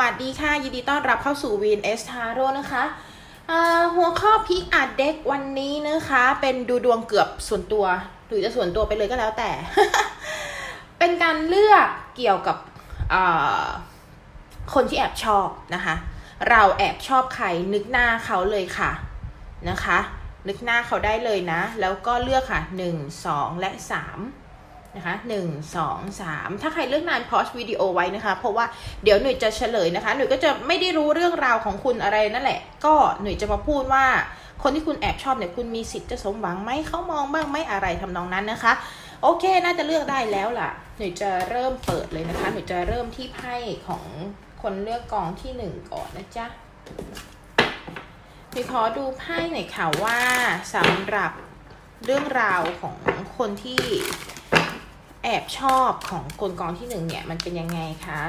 วัสดีค่ะ ยินดีต้อนรับเข้าสู่วีนเอสทาโร่นะคะหัวข้อพิกอาดเด็กวันนี้นะคะ เป็นดูดวงเกือบส่วนตัว หรือจะส่วนตัวไปเลยก็แล้วแต่ เป็นการเลือกเกี่ยวกับคนที่แอบชอบนะคะ เราแอบชอบใครนึกหน้าเขาเลยค่ะนะคะ นึกหน้าเขาได้เลยนะ แล้วก็เลือกค่ะ1 2และ3 นะคะหนึ่งสองสามถ้าใครเลือกนานพอชวิดีโอไว้นะคะ เพราะว่าเดี๋ยวหนุ่ยจะเฉลยนะคะ หนุ่ยก็จะไม่ได้รู้เรื่องราวของคุณอะไรนั่นแหละ ก็หนุ่ยจะมาพูดว่า คนที่คุณแอบชอบเนี่ยคุณมีสิทธิ์จะสมหวังไหมเขามองบ้างไหมอะไรทำนองนั้นนะคะ โอเค น่าจะเลือกได้แล้วล่ะ หนุ่ยจะเริ่มเปิดเลยนะคะ หนุ่ยจะเริ่มที่ไพ่ของคนเลือกกองที่หนึ่งก่อนนะจ๊ะหนุ่ยขอดูไพ่หน่อยค่ะว่าสำหรับเรื่องราวของคนที่ อบชอบของกลกองที่หนึ่งเนี่ย มันเป็นยังไงคะ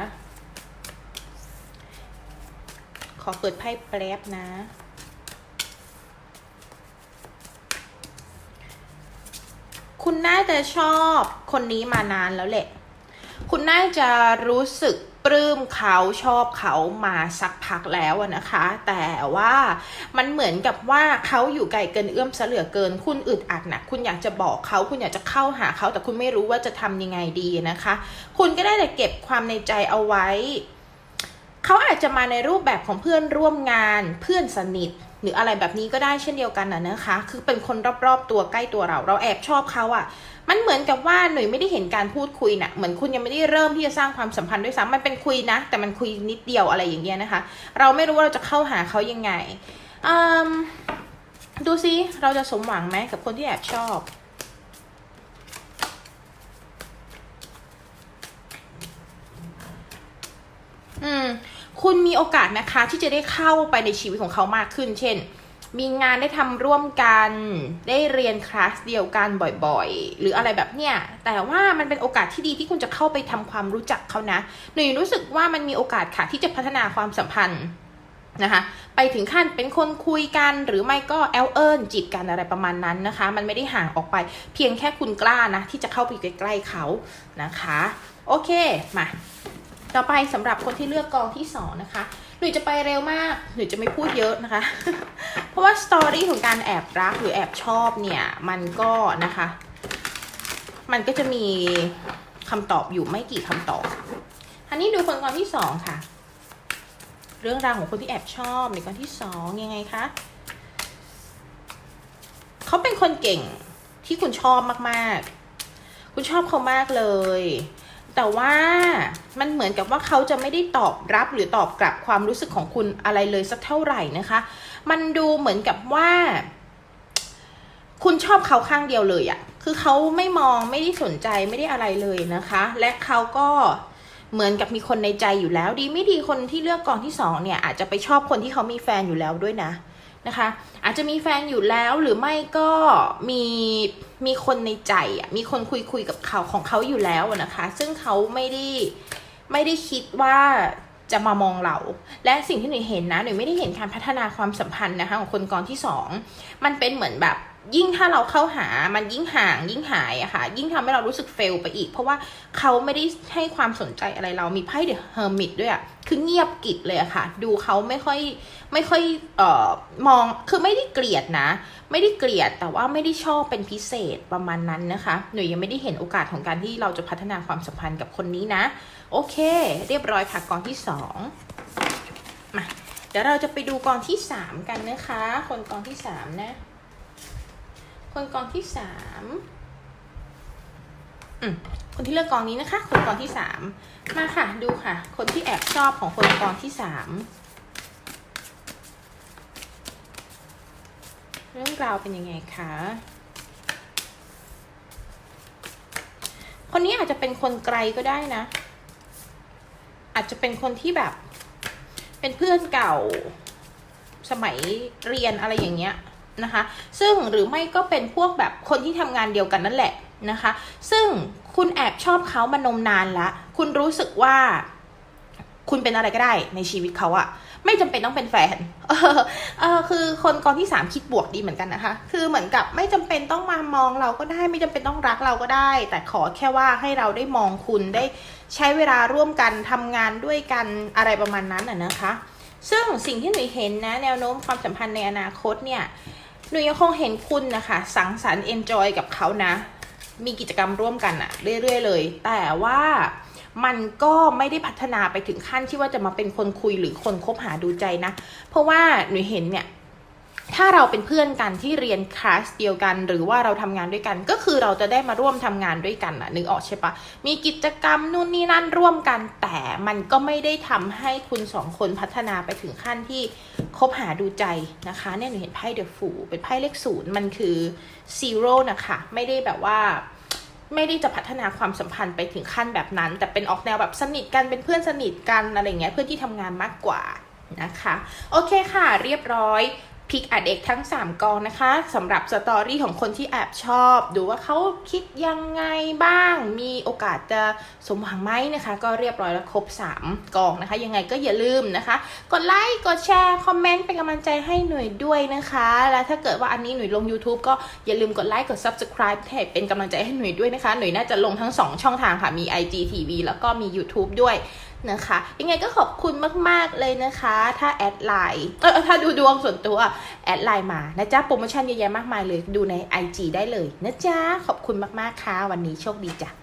ขอเปิดไพ่แป๊บนะ คุณน่าจะชอบคนนี้มานานแล้วแหละ คุณน่าจะรู้สึกปลื้มเขาชอบเขามาสักพักแล้วนะคะ แต่ว่ามันเหมือนกับว่าเขาอยู่ไกลเกินเอื้อมเหลือเกิน คุณอึดอัดนะคุณอยากจะบอกเขา คุณอยากจะเข้าหาเขา แต่คุณไม่รู้ว่าจะทำยังไงดีนะคะ คุณก็ได้แต่เก็บความในใจเอาไว้ เขาอาจจะมาในรูปแบบของเพื่อนร่วมงานเพื่อนสนิท หรืออะไรแบบนี้ก็ได้เช่นเดียวกันนะนะคะ คือเป็นคนรอบๆตัวใกล้ตัวเรา เราแอบชอบเขาอะ่ะ มันเหมือนกับว่าหนุ่ยไม่ได้เห็นการพูดคุยนะ่ะ เหมือนคุณยังไม่ได้เริ่มที่จะสร้างความสัมพันธ์ด้วยซ้ำมันเป็นคุยนะ แต่มันคุยนิดเดียวอะไรอย่างเงี้ยนะคะ เราไม่รู้ว่าเราจะเข้าหาเขายังไงดูซิเราจะสมหวังไหมกับคนที่แอบชอบอืม คุณมีโอกาสนะคะที่จะได้เข้าไปในชีวิตของเขามากขึ้น เช่น มีงานได้ทำร่วมกัน ได้เรียนคลาสเดียวกันบ่อยๆ หรืออะไรแบบเนี้ย แต่ว่ามันเป็นโอกาสที่ดีที่คุณจะเข้าไปทำความรู้จักเขานะ หนูรู้สึกว่ามันมีโอกาสค่ะที่จะพัฒนาความสัมพันธ์นะคะไปถึงขั้นเป็นคนคุยกันหรือไม่ก็แอลเอิญจีบกันอะไรประมาณนั้นนะคะ มันไม่ได้ห่างออกไป เพียงแค่คุณกล้านะ ที่จะเข้าไปใกล้ๆเขานะคะ โอเค มา ต่อไปสำหรับคนที่เลือกกองที่สองนะคะหนูจะไปเร็วมากหนูจะไม่พูดเยอะนะคะ เพราะว่าสตอรี่ของการแอบรักหรือแอบชอบเนี่ยมันก็นะคะ มันก็จะมีคำตอบอยู่ไม่กี่คำตอบอันนี้ดูคนกองที่สองค่ะ เรื่องราวของคนที่แอบชอบในกองที่สองยังไงคะเขาเป็นคนเก่งที่คุณชอบมากๆ คุณชอบเขามากเลย แต่ว่ามันเหมือนกับว่าเขาจะไม่ได้ตอบรับหรือตอบกลับความรู้สึกของคุณอะไรเลยสักเท่าไหร่นะคะ มันดูเหมือนกับว่า คุณชอบเขาข้างเดียวเลยอะคือเขาไม่มองไม่ได้สนใจไม่ได้อะไรเลยนะคะ และเขาก็เหมือนกับมีคนในใจอยู่แล้ว ดีไม่ดีคนที่เลือกกองที่สองเนี่ย อาจจะไปชอบคนที่เขามีแฟนอยู่แล้วด้วยนะนะคะ อาจจะมีแฟนอยู่แล้วหรือไม่ก็มี มีคนในใจอะมีคนคุยคุยกับเขาของเขาอยู่แล้วนะคะ ซึ่งเขาไม่ได้ไม่ได้คิดว่าจะมามองเรา และสิ่งที่หนูเห็นนะหนูไม่ได้เห็นการพัฒนาความสัมพันธ์นะคะของคนกองที่สองมันเป็นเหมือนแบบ ยิ่งถ้าเราเข้าหามันยิ่งห่างยิ่งหายอะค่ะ ยิ่งทำให้เรารู้สึกเฟลไปอีก เพราะว่าเขาไม่ได้ให้ความสนใจอะไรเรามีไพ่เดอะเฮอร์มิตด้วยอะคือเงียบกิดเลยอะค่ะ ดูเขาไม่ค่อยไม่ค่อยเอ่อมองคือไม่ได้เกลียดนะ ไม่ได้เกลียดแต่ว่าไม่ได้ชอบเป็นพิเศษประมาณนั้นนะคะ หนูยังไม่ได้เห็นโอกาสของการที่เราจะพัฒนาความสัมพันธ์กับคนนี้นะ โอเค เรียบร้อยค่ะกองที่สองมาเดี๋ยวเราจะไปดูกองที่สามกันนะคะ คนกองที่สามนะ คนกองที่สามอืมคนที่เลือกกองนี้นะคะ คนกองที่สามมาค่ะ ดูค่ะ คนที่แอบชอบของคนกองที่สามเรื่องราวเป็นยังไงคะคนนี้อาจจะเป็นคนไกลก็ได้นะ อาจจะเป็นคนที่แบบ เป็นเพื่อนเก่า สมัยเรียนอะไรอย่างเงี้ย นะคะ ซึ่งหรือไม่ก็เป็นพวกแบบคนที่ทำงานเดียวกันนั่นแหละนะคะ ซึ่งคุณแอบชอบเขามานมนานละ คุณรู้สึกว่า คุณเป็นอะไรก็ได้ในชีวิตเขาอะไม่จำเป็นต้องเป็นแฟน เออเออคือคนกองที่สามคิดบวกดีเหมือนกันนะคะ คือเหมือนกับไม่จำเป็นต้องมามองเราก็ได้ ไม่จำเป็นต้องรักเราก็ได้ แต่ขอแค่ว่าให้เราได้มองคุณได้ใช้เวลาร่วมกันทำงานด้วยกันอะไรประมาณนั้นอะนะคะ ซึ่งสิ่งที่หนูเห็นนะ แนวโน้มความสัมพันธ์ในอนาคตเนี่ย หนูยังคงเห็นคุณนะคะ สังสรรค์เอนจอยกับเขานะ มีกิจกรรมร่วมกันอะเรื่อยๆเลย แต่ว่ามันก็ไม่ได้พัฒนาไปถึงขั้นที่ว่าจะมาเป็นคนคุยหรือคนคบหาดูใจนะ เพราะว่าหนูเห็นเนี่ย ถ้าเราเป็นเพื่อนกันที่เรียนคลาสเดียวกัน หรือว่าเราทำงานด้วยกัน ก็คือเราจะได้มาร่วมทำงานด้วยกันอะนึกออกใช่ปะมีกิจกรรมนู่นนี่นั่นร่วมกัน แต่มันก็ไม่ได้ทำให้คุณสองคนพัฒนาไปถึงขั้นที่คบหาดูใจนะคะเนี่ยหนูเห็นไพ่เดอะฟูเป็นไพ่เลขศูนย์มันคือซีโร่นะคะไม่ได้แบบว่าไม่ได้จะพัฒนาความสัมพันธ์ไปถึงขั้นแบบนั้น แต่เป็นออกแนวแบบสนิทกันเป็นเพื่อนสนิทกันอะไรเงี้ยเพื่อนที่ทำงานมากกว่านะคะ โอเคค่ะ เรียบร้อย พิกอัดเอกทั้ง 3 กองนะคะสำหรับสตอรี่ของคนที่แอบชอบ ดูว่าเขาคิดยังไงบ้าง มีโอกาสจะสมหวังไหมนะคะ ก็เรียบร้อยแล้วครบ 3 กองนะคะ ยังไงก็อย่าลืมนะคะ กดไลค์กดแชร์คอมเมนต์เป็นกำลังใจให้หน่วยด้วยนะคะ แล้วถ้าเกิดว่าอันนี้หน่วยลง YouTube ก็อย่าลืมกดไลค์กด Subscribe ให้เป็นกำลังใจให้หน่วยด้วยนะคะ หน่วยน่าจะลงทั้ง 2 ช่องทางค่ะมี IGTV แล้วก็มี YouTube ด้วย นะคะยังไงก็ขอบคุณมาก ๆ เลยนะคะ ถ้าแอดไลน์เออถ้าดูดวงส่วนตัวแอดไลน์มานะจ๊ะโปรโมชั่นเยอะแยะมากมายเลยดูใน IG ได้เลยนะจ๊ะขอบคุณมาก ๆ ค่ะ วันนี้โชคดีจ้ะ